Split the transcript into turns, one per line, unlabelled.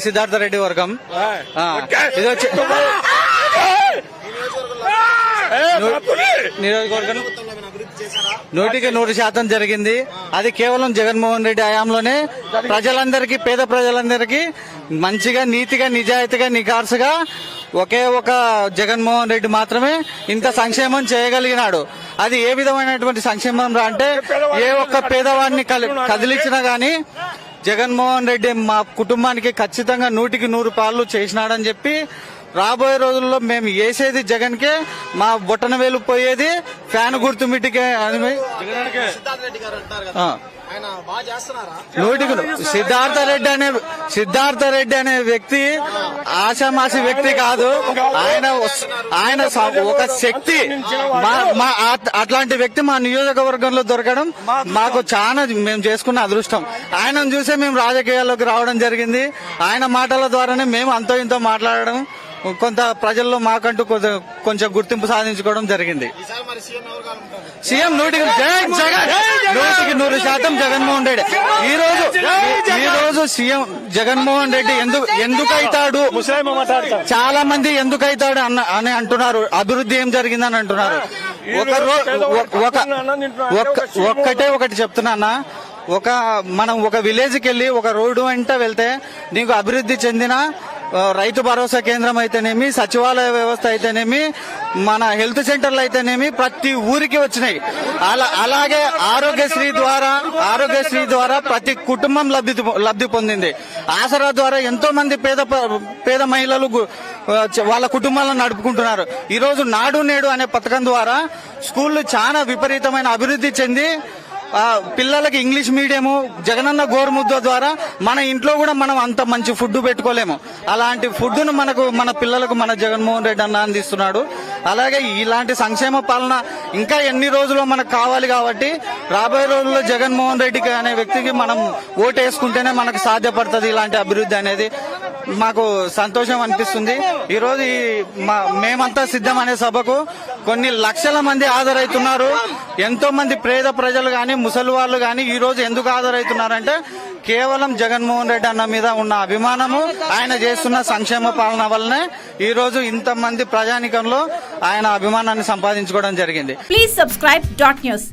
సిద్ధార్థ రెడ్డి వర్గం. ఇది వచ్చి నియోజకవర్గం. నూటికి నూరు శాతం జరిగింది. అది కేవలం జగన్మోహన్ రెడ్డి హయాంలోనే ప్రజలందరికీ పేద ప్రజలందరికీ మంచిగా నీతిగా నిజాయితీగా నికార్సుగా ఒకే ఒక జగన్మోహన్ రెడ్డి మాత్రమే ఇంత సంక్షేమం చేయగలిగినాడు. అది ఏ విధమైనటువంటి సంక్షేమం రా అంటే ఏ ఒక్క పేదవాడిని కదిలించినా గానీ జగన్మోహన్ రెడ్డి మా కుటుంబానికి ఖచ్చితంగా నూటికి నూరు పాలు చేసినాడని చెప్పి రాబోయే రోజుల్లో మేము వేసేది జగన్కే మా బొట్టన వేలు పోయేది ఫ్యాన్ గుర్తు మిట్టికే అని
సిద్ధార్థ రెడ్డి గారు అంటారు కదా.
ఆ.
ఆయన బాగా చేస్తున్నారా?
నూటికి సిద్ధార్థ రెడ్డి అనే సిద్ధార్థ రెడ్డి అనే వ్యక్తి ఆశామాసి వ్యక్తి కాదు. ఆయన ఆయన స- ఒక శక్తి. మా- మా అట్- అట్లాంటి వ్యక్తి మా నియోజకవర్గంలో దొరకడం మాకు చాలా మేము చేసుకున్న అదృష్టం. ఆయనను చూసే మేము రాజకీయాల్లోకి రావడం జరిగింది. ఆయన మాటల ద్వారానే మేము అంతో ఇంతో మాట్లాడడం. కొంత ప్రజల్లో మాకంటూ కొంచెం కొంచెం గుర్తింపు సాధించుకోవడం జరిగింది.
ఈసారి మరి సీఎం ఎవరు కావాలనుకుంటారు
సీఎం నూటికి జై జగన్! నూటికి నూరు శాతం జగన్మోహన్ రెడ్డి. ఈ రోజు ఈ రోజు సీఎం జగన్మోహన్ రెడ్డి ఎందుకు ఎందుకు అవుతాడు చాలా మంది ఎందుకు అవుతాడు అన్న అని అంటున్నారు. అభివృద్ధి ఏం జరిగిందని అంటున్నారు. ఒక రో- ఒక ఒక్క- ఒక్కటే ఒకటి చెప్తున్నా ఒక మనం ఒక విలేజ్కి వెళ్ళి ఒక రోడ్డు వెంట వెళ్తే నీకు అభివృద్ధి చెందిన రైతు భరోసా కేంద్రం అయితేనేమి సచివాలయ వ్యవస్థ అయితేనేమి మన హెల్త్ సెంటర్లు అయితేనేమి ప్రతి ఊరికి వచ్చినాయి. అలా అలాగే ఆరోగ్యశ్రీ ద్వారా ఆరోగ్యశ్రీ ద్వారా ప్రతి కుటుంబం లబ్ధి లబ్ధి పొందింది. ఆసరా ద్వారా ఎంతో మంది పేద పేద మహిళలు వాళ్ళ కుటుంబాలను నడుపుకుంటున్నారు. ఈరోజు నాడు నేడు అనే పథకం ద్వారా స్కూళ్ళు చాలా విపరీతమైన అభివృద్ధి చెంది పిల్లలకి ఇంగ్లీష్ మీడియము జగనన్న గోరుముద్ద ద్వారా మన ఇంట్లో కూడా మనం అంత మంచి ఫుడ్ పెట్టుకోలేము. అలాంటి ఫుడ్ను మనకు మన పిల్లలకు మన జగన్మోహన్ రెడ్డి అన్న అందిస్తున్నాడు. అలాగే ఇలాంటి సంక్షేమ పాలన ఇంకా ఎన్ని రోజులు మనకు కావాలి కాబట్టి రాబోయే రోజుల్లో జగన్మోహన్ రెడ్డికి అనే వ్యక్తికి మనం ఓటు వేసుకుంటేనే మనకు సాధ్యపడుతుంది ఇలాంటి అభివృద్ధి అనేది. మాకు సంతోషం అనిపిస్తుంది. ఈరోజు మా- మేమంతా సిద్ధం అనే సభకు కొన్ని లక్షల మంది హాజరవుతున్నారు. ఎంతో మంది పేద ప్రజలు కానీ ముసలి వాళ్ళు కానీ ఈ రోజు ఎందుకు హాజరవుతున్నారంటే కేవలం జగన్మోహన్ రెడ్డి అన్న మీద ఉన్న అభిమానము ఆయన చేస్తున్న సంక్షేమ పాలన వల్లనే ఈ రోజు ఇంతమంది ప్రజానికంలో ఆయన అభిమానాన్ని సంపాదించుకోవడం జరిగింది.
Please subscribe dot news